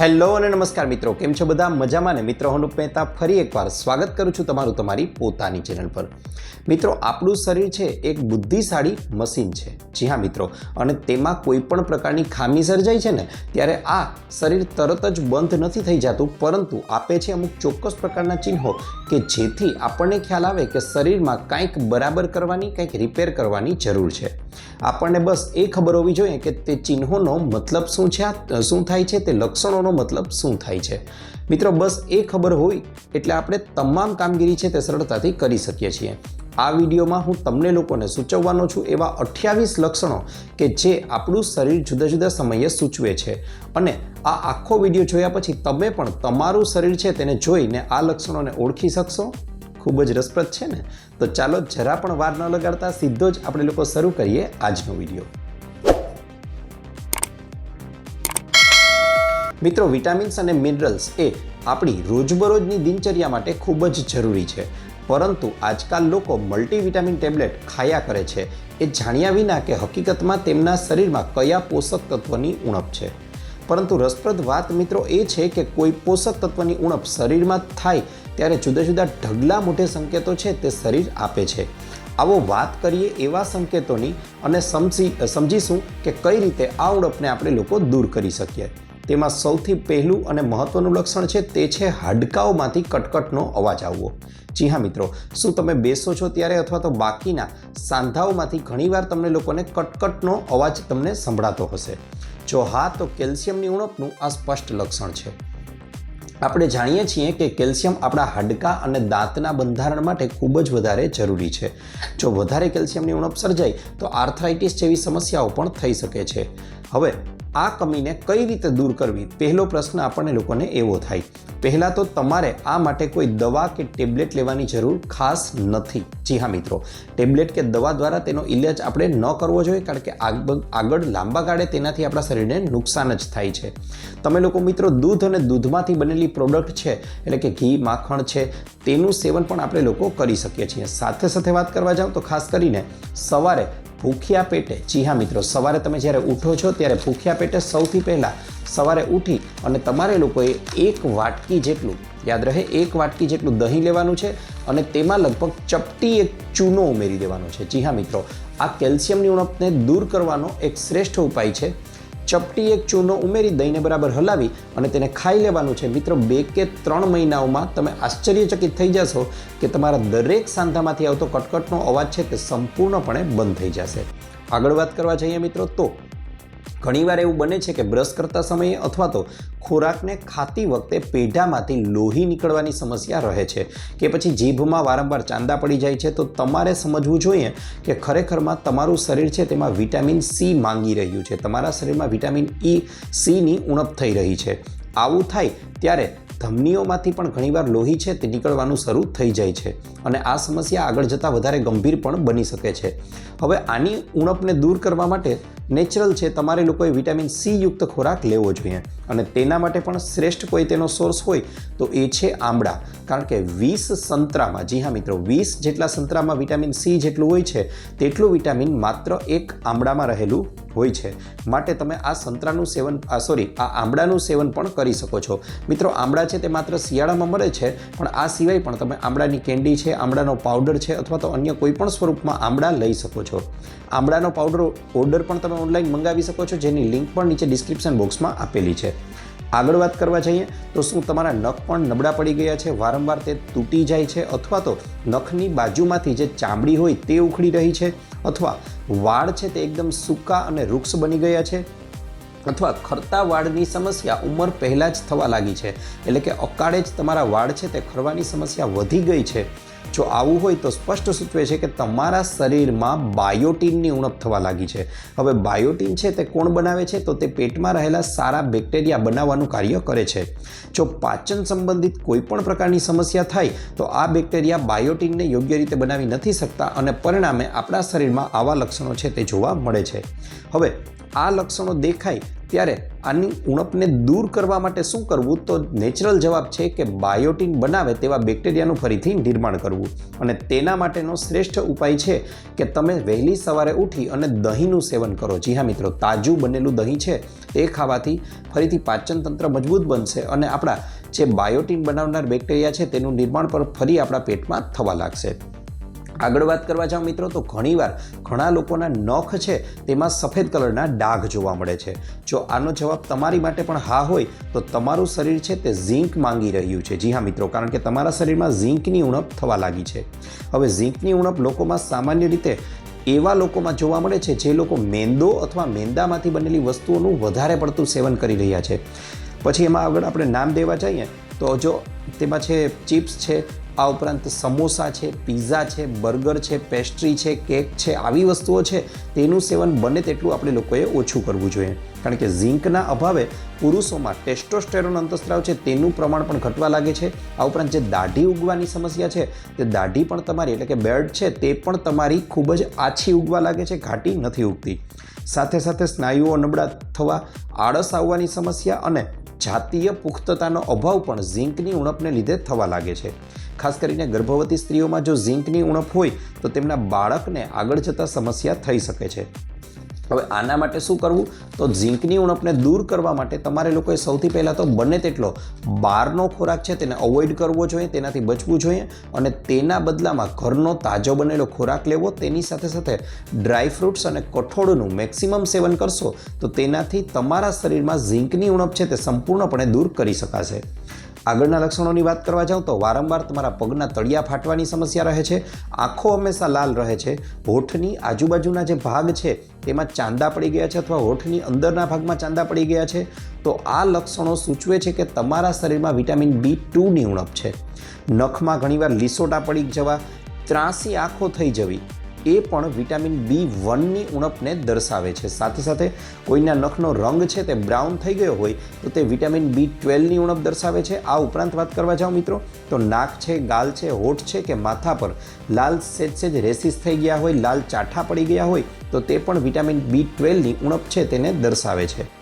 Hello અને નમસ્કાર મિત્રો, કેમ છો બધા? મજામાં ને? મિત્રો, હું મહેતા ફરી એકવાર સ્વાગત કરું છું તમારું તમારી પોતાની ચેનલ પર. મિત્રો, આપણું શરીર છે, એક બુદ્ધિશાળી મશીન છે. જી હા મિત્રો, અને તેમાં કોઈ પણ પ્રકારની ખામી સર્જાય છે ને, ત્યારે આ શરીર તરત જ બંધ નથી થઈ જતું, પરંતુ આપે છે અમુક ચોક્કસ પ્રકારના ચિહ્નો કે જેથી આપણને ખ્યાલ આવે કે શરીરમાં કંઈક બરાબર કરવાની, કંઈક રિપેર કરવાની જરૂર છે. આપણને બસ એ ખબર હોવી જોઈએ કે તે ચિહ્નોનો મતલબ શું છે શું થાય છે, તે લક્ષણોનો મતલબ શું થાય છે? મિત્રો, બસ એ ખબર હોય એટલે આપણે તમામ કામગીરી છે તે સરળતાથી કરી શકીએ છીએ. આ વિડીયોમાં હું તમને લોકોને સૂચવવાનો છું એવા અઠ્યાવીસ લક્ષણો કે જે આપણું શરીર જુદા જુદા સમયે સૂચવે છે. અને આ આખો વીડિયો જોયા પછી તમે પણ તમારું શરીર છે તેને જોઈને આ લક્ષણોને ઓળખી શકશો? ખૂબ જ રસપ્રદ છે ને? તો ચાલો જરા પણ વાર ન લગાડતા સીધો જ આપણે લોકો શરૂ કરીએ આજનો વીડિયો. મિત્રો, વિટામિન્સ અને મિનરલ્સ એ આપણી રોજબરોજની દિનચર્યા માટે ખૂબ જ જરૂરી છે. પરંતુ આજકાલ લોકો મલ્ટીવિટામિન ટેબ્લેટ ખાયા કરે છે. એ જાણ્યા વિના કે હકીકતમાં તેમના શરીરમાં કયા પોષક તત્વની ઉણપ છે. પરંતુ રસપ્રદ વાત મિત્રો એ છે કે કોઈ પોષક તત્વની ઉણપ શરીરમાં થાય ત્યારે જુદા જુદા ઢગલા મોટે સંકેતો છે તે શરીર આપે છે. આવો વાત કરીએ એવા સંકેતોની અને સમજી સમજીશું કે કઈ રીતે આ ઉણપને આપણે લોકો દૂર કરી શકીએ. તેમાં સૌથી પહેલું અને મહત્વનું લક્ષણ છે તે છે હાડકાઓમાંથી કટકટનો અવાજ આવવો. જી હા મિત્રો, શું તમે બેસો છો ત્યારે અથવા તો બાકીના સાંધાઓમાંથી ઘણીવાર તમને લોકોને કટકટનો અવાજ તમને સંભળાતો હશે? જો હા, તો કેલ્શિયમની ઉણપનું આ સ્પષ્ટ લક્ષણ છે. આપણે જાણીએ છીએ કે કેલ્શિયમ આપણા હાડકાં અને દાંતના બંધારણ માટે ખૂબ જ વધારે જરૂરી છે. જો વધારે કેલ્શિયમની ઉણપ સર્જાય, તો આર્થરાઇટિસ જેવી સમસ્યાઓ પણ થઈ શકે છે. હવે આ કમીને કઈ રીતે દૂર કરવી? પહેલો પ્રશ્ન આપણને લોકોને એવો થાય, પહેલાં તો તમારે આ માટે કોઈ દવા કે ટેબ્લેટ લેવાની જરૂર ખાસ નથી. જી હા મિત્રો, ટેબ્લેટ કે દવા દ્વારા તેનો ઇલાજ આપણે ન કરવો જોઈએ કારણ કે આગળ લાંબા ગાળે તેનાથી આપણા શરીરને નુકસાન જ થાય છે. તમે લોકો મિત્રો, દૂધ અને દૂધમાંથી બનેલી પ્રોડક્ટ છે, એટલે કે ઘી, માખણ છે, તેનું સેવન પણ આપણે લોકો કરી શકીએ છીએ. સાથે સાથે વાત કરવા જાઓ તો ખાસ કરીને સવારે ભૂખ્યા પેટે, જી હા મિત્રો, સવારે તમે જ્યારે ઉઠો છો ત્યારે ભૂખ્યા પેટે સૌથી પહેલાં સવારે ઉઠી અને તમારે લોકોએ એક વાટકી જેટલું, યાદ રહે, એક વાટકી જેટલું દહીં લેવાનું છે અને તેમાં લગભગ ચપટી એક ચૂનો ઉમેરી દેવાનો છે. જી હા મિત્રો, આ કેલ્શિયમની ઉણપને દૂર કરવાનો એક શ્રેષ્ઠ ઉપાય છે. ચપટી એક ચૂનો ઉમેરી દહીંને બરાબર હલાવી અને તેને ખાઈ લેવાનું છે. મિત્રો, બે કે ત્રણ મહિનાઓમાં તમે આશ્ચર્યચકિત થઈ જશો કે તમારા દરેક સાંધામાંથી આવતો કટકટનો અવાજ છે તે સંપૂર્ણપણે બંધ થઈ જશે. આગળ વાત કરવા જઈએ મિત્રો તો ઘણીવાર એવું બને છે કે બ્રશ કરતા સમયે અથવા તો ખોરાકને ખાતી વખતે પેઢામાંથી લોહી નીકળવાની સમસ્યા રહે છે કે પછી જીભમાં વારંવાર ચાંદા પડી જાય છે, તો તમારે સમજવું જોઈએ કે ખરેખરમાં તમારું શરીર છે તેમાં વિટામિન સી માંગી રહ્યું છે. તમારા શરીરમાં વિટામિન ઈ સીની ઉણપ થઈ રહી છે. આવું થાય ત્યારે ધમનીઓમાંથી પણ ઘણીવાર લોહી છે તે નીકળવાનું શરૂ થઈ જાય છે અને આ સમસ્યા આગળ જતાં વધારે ગંભીર પણ બની શકે છે. હવે આની ઉણપને દૂર કરવા માટે નેચરલ છે, તમારે લોકોએ વિટામિન સી યુક્ત ખોરાક લેવો જોઈએ. અને તેના માટે પણ શ્રેષ્ઠ કોઈ તેનો સોર્સ હોય, તો એ છે આમળા. કારણ કે વીસ સંતરામાં, જી હા મિત્રો, વીસ જેટલા સંતરામાં વિટામિન સી જેટલું હોય છે, તેટલું વિટામિન માત્ર એક આમળામાં રહેલું હોય છે. માટે તમે આ સંતરાનું સેવન, આ સોરી, આ આમળાનું સેવન પણ કરી શકો છો. મિત્રો, આમળા છે તે માત્ર શિયાળામાં મળે છે, પણ આ સિવાય પણ તમે આમળાની કેન્ડી છે, આમળાનો પાવડર છે, અથવા તો અન્ય કોઈ પણ સ્વરૂપમાં આમળા લઈ શકો છો. આમળાનો પાવડર ઓર્ડર પણ તમે ઓનલાઈન મંગાવી શકો છો, જેની લિંક પણ નીચે ડિસ્ક્રિપ્શન બોક્સમાં આપેલી છે. આગળ વાત કરવા જઈએ, તો શું તમારા નખ પણ નબળા પડી ગયા છે? વારંવાર તે તૂટી જાય છે અથવા તો નખની બાજુમાંથી જે ચામડી હોય તે ઉખડી રહી છે? અથવા વાળ છે તે એકદમ સૂકા અને વૃક્ષ બની ગયા છે? અથવા ખરતા વાળની સમસ્યા ઉંમર પહેલાં જ થવા લાગી છે? એટલે કે અકાળે જ તમારા વાળ છે તે ખરવાની સમસ્યા વધી ગઈ છે. જો આવું હોય તો સ્પષ્ટ સૂચવે છે કે તમારા શરીરમાં બાયોટીનની ઉણપ થવા લાગી છે. હવે બાયોટીન છે તે કોણ બનાવે છે? તો તે પેટમાં રહેલા સારા બેક્ટેરિયા બનાવવાનું કાર્ય કરે છે. જો પાચન સંબંધિત કોઈપણ પ્રકારની સમસ્યા થાય, તો આ બેક્ટેરિયા બાયોટીનને યોગ્ય રીતે બનાવી નથી શકતા અને પરિણામે આપણા શરીરમાં આવા લક્ષણો છે તે જોવા મળે છે. હવે આ લક્ષણો દેખાય ત્યારે આની ઉણપને દૂર કરવા માટે શું કરવું? તો નેચરલ જવાબ છે કે બાયોટીન બનાવે તેવા બેક્ટેરિયાનું ફરીથી નિર્માણ કરવું. અને તેના માટેનો શ્રેષ્ઠ ઉપાય છે કે તમે વહેલી સવારે ઉઠી અને દહીંનું સેવન કરો. જી હા મિત્રો, તાજું બનેલું દહીં છે એ ખાવાથી ફરીથી પાચનતંત્ર મજબૂત બનશે અને આપણા જે બાયોટીન બનાવનાર બેક્ટેરિયા છે તેનું નિર્માણ પણ ફરી આપણા પેટમાં થવા લાગશે. આગળ વાત કરવા જાઓ મિત્રો, તો ઘણીવાર ઘણા લોકોના નખ છે, તેમાં સફેદ કલરના ડાઘ જોવા મળે છે. જો આનો જવાબ તમારી માટે પણ હા હોય, તો તમારું શરીર છે તે ઝીંક માંગી રહ્યું છે. જી હા મિત્રો, કારણ કે તમારા શરીરમાં ઝીંકની ઉણપ થવા લાગી છે. હવે ઝીંકની ઉણપ લોકોમાં સામાન્ય રીતે એવા લોકોમાં જોવા મળે છે, જે લોકો મેંદો અથવા મેંદામાંથી બનેલી વસ્તુઓનું વધારે પડતું સેવન કરી રહ્યા છે. પછી એમાં આગળ આપણે નામ દેવા જઈએ, તો જો તેમાં છે ચિપ્સ છે આ ઉપરાંત સમોસા છે, પીઝા છે, બર્ગર છે, પેસ્ટ્રી છે, કેક છે, આવી વસ્તુઓ છે, તેનું સેવન બને તેટલું આપણે લોકોએ ઓછું કરવું જોઈએ. કારણ કે ઝીંકના અભાવે પુરુષોમાં ટેસ્ટોસ્ટેરોન અંતસ્ત્રાવ છે, તેનું પ્રમાણ પણ ઘટવા લાગે છે. આ ઉપરાંત જે દાઢી ઉગવાની સમસ્યા છે, તે દાઢી પણ તમારી, એટલે કે બેર્ડ છે, તે પણ તમારી ખૂબ જ આછી ઉગવા લાગે છે, ઘાટી નથી ઉગતી. સાથે સાથે સ્નાયુઓ નબળા થવા, આળસ આવવાની સમસ્યા અને જાતીય પુખ્તતાનો અભાવ પણ ઝીંકની ઉણપને લીધે થવા લાગે છે. ખાસ કરીને ગર્ભવતી સ્ત્રીઓમાં જો ઝીંકની ઉણપ હોય તો તેમના બાળકને આગળ જતાં સમસ્યા થઈ શકે છે. હવે આના માટે શું કરવું? તો ઝીંકની ઉણપને દૂર કરવા માટે તમારે લોકોએ સૌથી પહેલાં તો બને તેટલો બહારનો ખોરાક છે તેને અવોઇડ કરવો જોઈએ, તેનાથી બચવું જોઈએ અને તેના બદલામાં ઘરનો તાજો બનેલો ખોરાક લેવો. તેની સાથે સાથે ડ્રાય ફ્રૂટ્સ અને કઠોળનું મેક્સિમમ સેવન કરશો તો તેનાથી તમારા શરીરમાં ઝીંકની ઉણપ છે તે સંપૂર્ણપણે દૂર કરી શકાશે. આગળના લક્ષણોની વાત કરવા જાઉં તો વારંવાર તમારા પગના તળિયા ફાટવાની સમસ્યા રહે છે, આંખો હંમેશા લાલ રહે છે, હોઠની આજુબાજુના જે ભાગ છે, તેમાં ચાંદા પડી ગયા છે અથવા હોઠની અંદરના ભાગમાં ચાંદા પડી ગયા છે, તો આ લક્ષણો સૂચવે છે કે તમારા શરીરમાં વિટામિન બી ટુની ઉણપ છે. નખમાં ઘણીવાર લીસોટા પડી જવા, ત્રાસી આંખો થઈ જવી એ પણ વિટામિન બી વનની ઉણપને દર્શાવે છે. સાથે સાથે કોઈના નખનો રંગ છે તે બ્રાઉન થઈ ગયો હોય તો તે વિટામિન બી ટ્વેલ્વની ઉણપ દર્શાવે છે. આ ઉપરાંત વાત કરવા જાઓ મિત્રો, તો નાક છે, ગાલ છે, હોઠ છે કે માથા પર લાલ સેજ સેજ રેસીસ થઈ ગયા હોય, લાલ ચાઠા પડી ગયા હોય તો તે પણ વિટામિન બી ટ્વેલ્વની ઉણપ છે તેને દર્શાવે છે.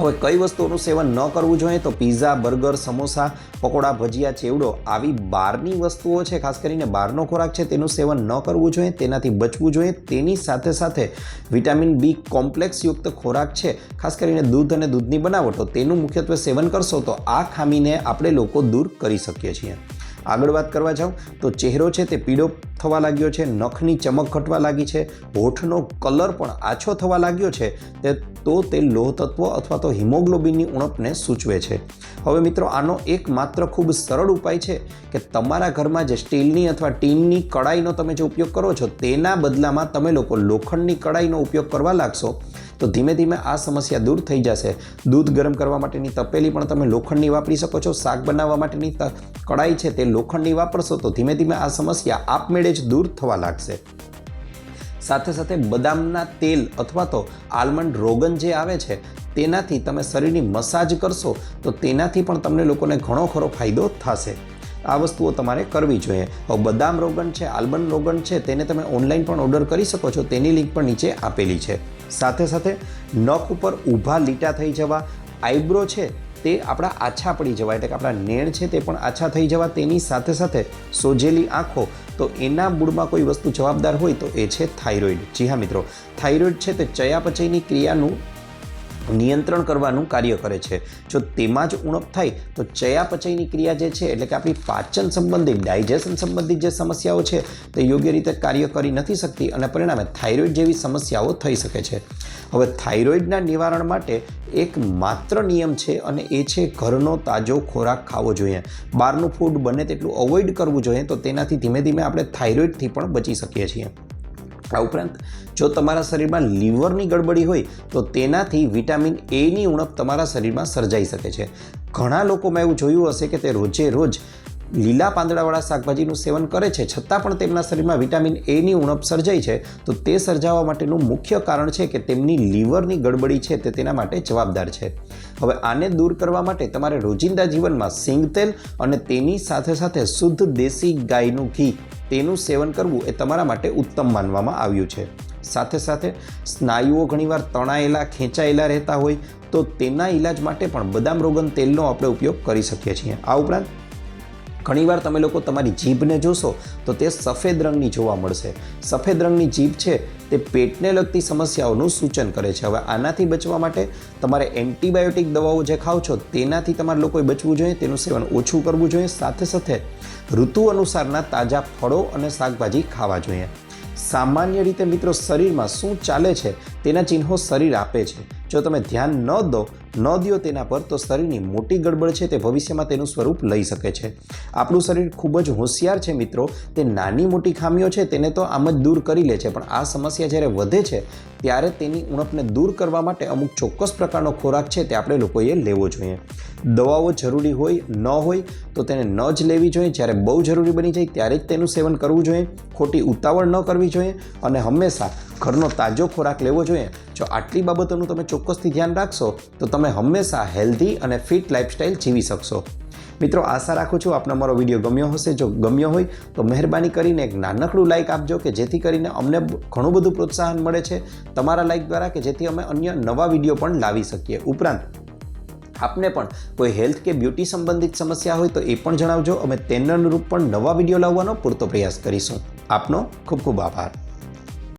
હવે કઈ વસ્તુઓનું સેવન ન કરવું જોઈએ તો પીઝા બર્ગર સમોસા પકોડા, ભજીયા, ચેવડો આવી બહારની વસ્તુઓ છે, ખાસ કરીને બહારનો ખોરાક છે, તેનું સેવન ન કરવું જોઈએ, તેનાથી બચવું જોઈએ. તેની સાથે સાથે વિટામિન બી કોમ્પ્લેક્સયુક્ત ખોરાક છે, ખાસ કરીને દૂધ અને દૂધની બનાવટો તેનું મુખ્યત્વે સેવન કરશો તો આ ખામીને આપણે લોકો દૂર કરી શકીએ છીએ. આગળ વાત કરવા જાઉં, તો ચહેરો છે તે પીળો થવા લાગ્યો છે, નખની ચમક ઘટવા લાગી છે, હોઠનો કલર પણ આછો થવા લાગ્યો છે, તે તો તે લોહ તત્વ અથવા તો હિમોગ્લોબિનની ઉણપને સૂચવે છે. હવે મિત્રો, આનો એક માત્ર ખૂબ સરળ ઉપાય છે કે તમારા ઘરમાં જે સ્ટીલની અથવા ટીનની કડાઈનો તમે જે ઉપયોગ કરો છો, તેના બદલામાં તમે લોકો લોખંડની કડાઈનો ઉપયોગ કરવા લાગશો. તો ધીમે ધીમે આ સમસ્યા દૂર થઈ જશે. દૂધ ગરમ કરવા માટેની તપેલી પણ તમે લોખંડની વાપરી શકો છો. શાક બનાવવા માટેની કડાઈ છે તે લોખંડની વાપરશો તો ધીમે ધીમે આ સમસ્યા આપમેળે જ દૂર થવા લાગશે. સાથે સાથે બદામના તેલ અથવા તો આલમંડ રોગન જે આવે છે, તેનાથી તમે શરીરની મસાજ કરશો તો તેનાથી પણ તમને લોકોને ઘણો ખરો ફાયદો થશે. આ વસ્તુઓ તમારે કરવી જોઈએ. હવે બદામ રોગન છે, આલ્બન રોગન છે, તેને તમે ઓનલાઈન પણ ઓર્ડર કરી શકો છો. તેની લિંક પણ નીચે આપેલી છે. સાથે સાથે નખ ઉપર ઊભા લીટા થઈ જવા, આઈબ્રો છે, તે આપણા આછા પડી જવા, એટલે કે આપણા નેણ છે તે પણ આછા થઈ જવા. તેની સાથે સાથે સોજેલી આંખો, તો એના મૂળમાં કોઈ વસ્તુ જવાબદાર હોય તો એ છે થાઇરોઇડ. જી હા મિત્રો, થાઇરોઇડ છે તે ચયાપચયની ક્રિયાનું નિયંત્રણ કરવાનું કાર્ય કરે છે. જો તેમાં જ ઉણપ થાય, તો ચયાપચયની ક્રિયા જે છે, એટલે કે આપણી પાચન સંબંધિત, ડાયજેશન સંબંધિત જે સમસ્યાઓ છે, તે યોગ્ય રીતે કાર્ય કરી નથી શકતી અને પરિણામે થાઇરોઇડ જેવી સમસ્યાઓ થઈ શકે છે. હવે થાઇરોઇડના નિવારણ માટે એક માત્ર નિયમ છે અને એ છે ઘરનો તાજો ખોરાક ખાવો જોઈએ. બહારનું ફૂડ બને તેટલું અવોઇડ કરવું જોઈએ, તો તેનાથી ધીમે ધીમે આપણે થાઇરોઇડથી પણ બચી શકીએ છીએ. આ ઉપરાંત જો તમારા શરીરમાં લીવરની ગડબડી હોય, તો તેનાથી વિટામિન એની ઉણપ તમારા શરીરમાં સર્જાઈ શકે છે. ઘણા લોકોમાં એવું જોયું હશે કે તે રોજે રોજ લીલા પાંદડાવાળા શાકભાજીનું સેવન કરે છે, છતાં પણ તેમના શરીરમાં વિટામિન એની ઉણપ સર્જાઈ છે, તો તે સર્જાવા માટેનું મુખ્ય કારણ છે કે તેમની લીવરની ગડબડી છે, તે તેના માટે જવાબદાર છે. હવે આને દૂર કરવા માટે તમારે રોજિંદા જીવનમાં સિંગ તેલ અને તેની સાથે સાથે શુદ્ધ દેશી ગાયનું ઘી, તેનું સેવન કરવું એ તમારા માટે ઉત્તમ માનવામાં આવ્યું છે. સાથે સાથે સ્નાયુઓ ઘણીવાર તણાયેલા, ખેંચાયેલા રહેતા હોય, તો તેના ઈલાજ માટે પણ બદામ રોગન તેલનો આપણે ઉપયોગ કરી શકીએ છીએ. આ ઉપરાંત ઘણીવાર તમે લોકો તમારી જીભને જોશો તો તે સફેદ રંગની જોવા મળશે. સફેદ રંગની જીભ છે તે પેટને લગતી સમસ્યાઓનું સૂચન કરે છે. હવે આનાથી બચવા માટે તમારે એન્ટીબાયોટિક દવાઓ જે ખાઓ છો તેનાથી તમારે લોકોએ બચવું જોઈએ, તેનું સેવન ઓછું કરવું જોઈએ. સાથે સાથે ઋતુ અનુસારના તાજા ફળો અને શાકભાજી ખાવા જોઈએ. સામાન્ય રીતે મિત્રો શરીરમાં શું ચાલે છે તેના ચિહ્નો શરીર આપે છે. જો તમે ધ્યાન ન દો ન દો તેના પર તો શરીરની મોટી ગડબડ છે તે ભવિષ્યમાં તેનું સ્વરૂપ લઈ શકે છે. આપણું શરીર ખૂબ જ હોશિયાર છે મિત્રો. તે નાની મોટી ખામીઓ છે તેને તો આમ જ દૂર કરી લે છે. પણ આ સમસ્યા જ્યારે વધે છે, ત્યારે તેની ઉણપને દૂર કરવા માટે અમુક ચોક્કસ પ્રકારનો ખોરાક છે તે આપણે લોકોએ લેવો જોઈએ. દવાઓ જરૂરી હોય, ન હોય, તો તેને ન જ લેવી જોઈએ. જ્યારે બહુ જરૂરી બની જાય, ત્યારે જ તેનું સેવન કરવું જોઈએ. ખોટી ઉતાવળ ન કરવી જોઈએ અને હંમેશા ઘરનો તાજો ખોરાક લેવો જોઈએ. જો આટલી બાબતોનું તમે ચોક્કસથી ધ્યાન રાખશો, તો તમે હંમેશા હેલ્ધી અને ફિટ લાઈફસ્ટાઈલ જીવી શકશો. મિત્રો, આશા રાખું છું આપનો મારો વીડિયો ગમ્યો હશે. જો ગમ્યો હોય, તો મહેરબાની કરીને એક નાનકડું લાઇક આપજો કે જેથી કરીને અમને ઘણું બધું પ્રોત્સાહન મળે છે તમારા લાઇક દ્વારા કે જેથી અમે અન્ય નવા વીડિયો પણ લાવી શકીએ. ઉપરાંત, આપને પણ કોઈ હેલ્થ કે બ્યુટી સંબંધિત સમસ્યા હોય તો એ પણ જણાવજો. અમે તેને અનુરૂપ પણ નવા વીડિયો લાવવાનો પૂરતો પ્રયાસ કરીશું. આપનો ખૂબ ખૂબ આભાર.